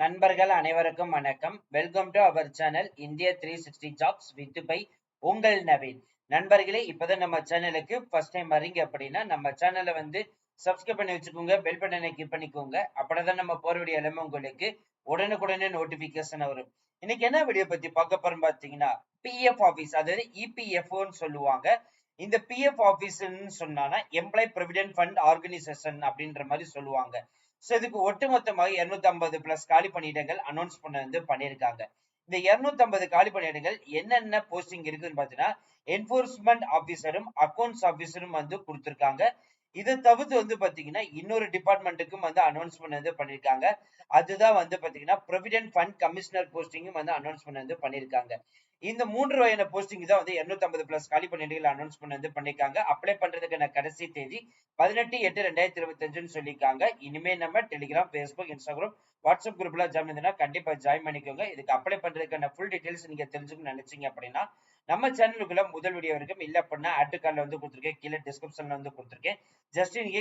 நண்பர்கள் அனைவருக்கும் வணக்கம். Welcome to our channel India three sixty jobs with by உங்கள் நவீன். நண்பர்களே இப்பதான் நம்ம சேனலுக்கு ஃபர்ஸ்ட் டைம் வரீங்க அப்படின்னா நம்ம சேனலை வந்து சப்ஸ்கிரைப் பண்ணி வச்சுக்கோங்க பெல் பட்டனை கிளிக் பண்ணிக்கோங்க. அப்படிதான் நம்ம போற வீடியோ எல்லாமே உங்களுக்கு உடனுக்குடனே நோட்டிபிகேஷன் வரும். இன்னைக்கு என்ன வீடியோ பத்தி பார்க்க போறோம் பாத்தீங்கன்னா பிஎஃப் ஆபீஸ் அதாவது இபிஎஃப்ஓன்னு சொல்லுவாங்க. இந்த பிஎஃப் ஆபீஸ்ன்னு சொன்னானா எம்ப்ளாய் ப்ரொவிடென்ட் ஃபண்ட் ஆர்கனைசேஷன் அப்படின்ற மாதிரி சொல்லுவாங்க. ஸோ இதுக்கு ஒட்டுமொத்தமாக இருநூத்தி ஐம்பது பிளஸ் காலி பணியிடங்கள் அனௌன்ஸ் பண்ண வந்து பண்ணியிருக்காங்க. இந்த இருநூத்தி ஐம்பது காலி பணியிடங்கள் என்னென்ன போஸ்டிங் இருக்குன்னு பார்த்தீங்கன்னா என்போர்ஸ்மெண்ட் ஆபீசரும் அக்கௌண்ட்ஸ் ஆபீசரும் வந்து கொடுத்துருக்காங்க. இதை தவிர்த்து வந்து பாத்தீங்கன்னா இன்னொரு டிபார்ட்மெண்ட்டுக்கும் வந்து அனௌன்ஸ் வந்து பண்ணியிருக்காங்க. அதுதான் வந்து பாத்தீங்கன்னா ப்ரொவிடென்ட் ஃபண்ட் கமிஷனர் போஸ்டிங்கும் வந்து அனௌன்ஸ் வந்து பண்ணியிருக்காங்க. இந்த மூன்று வகையான போஸ்டிங் தான் வந்து இருநூத்தி ஐம்பது பிளஸ் காலி பணியிடங்கள் அனௌன்ஸ் பண்ண வந்து பண்ணிருக்காங்க. அப்ளை பண்றதுக்கான கடைசி தேதி பதினெட்டு எட்டு ரெண்டாயிரத்தி இருபத்தி அஞ்சுன்னு சொல்லியிருக்காங்க இனிமே நம்ம டெலிகிராம் ஃபேஸ்புக் இன்ஸ்டாகிராம் வாட்ஸ்அப் குரூப்ல ஜாயின் இருந்ததுன்னா கண்டிப்பா ஜாயின் பண்ணிக்கோங்க. இதுக்கு அப்ளை பண்றதுக்கான ஃபுல் டீடைல்ஸ் நீங்க தெரிஞ்சுக்கணும்னு நினைச்சீங்க அப்படின்னா நம்ம சேனலுக்குள்ள முதல் வீடியோ வரைக்கும் இல்ல அப்படின்னா ஆட்டு கார்டில் வந்து கொடுத்துருக்கேன். கீழே டிஸ்கிரிப்ஷன்ல வந்து கொடுத்துருக்கேன். ஜஸ்ட் நீங்க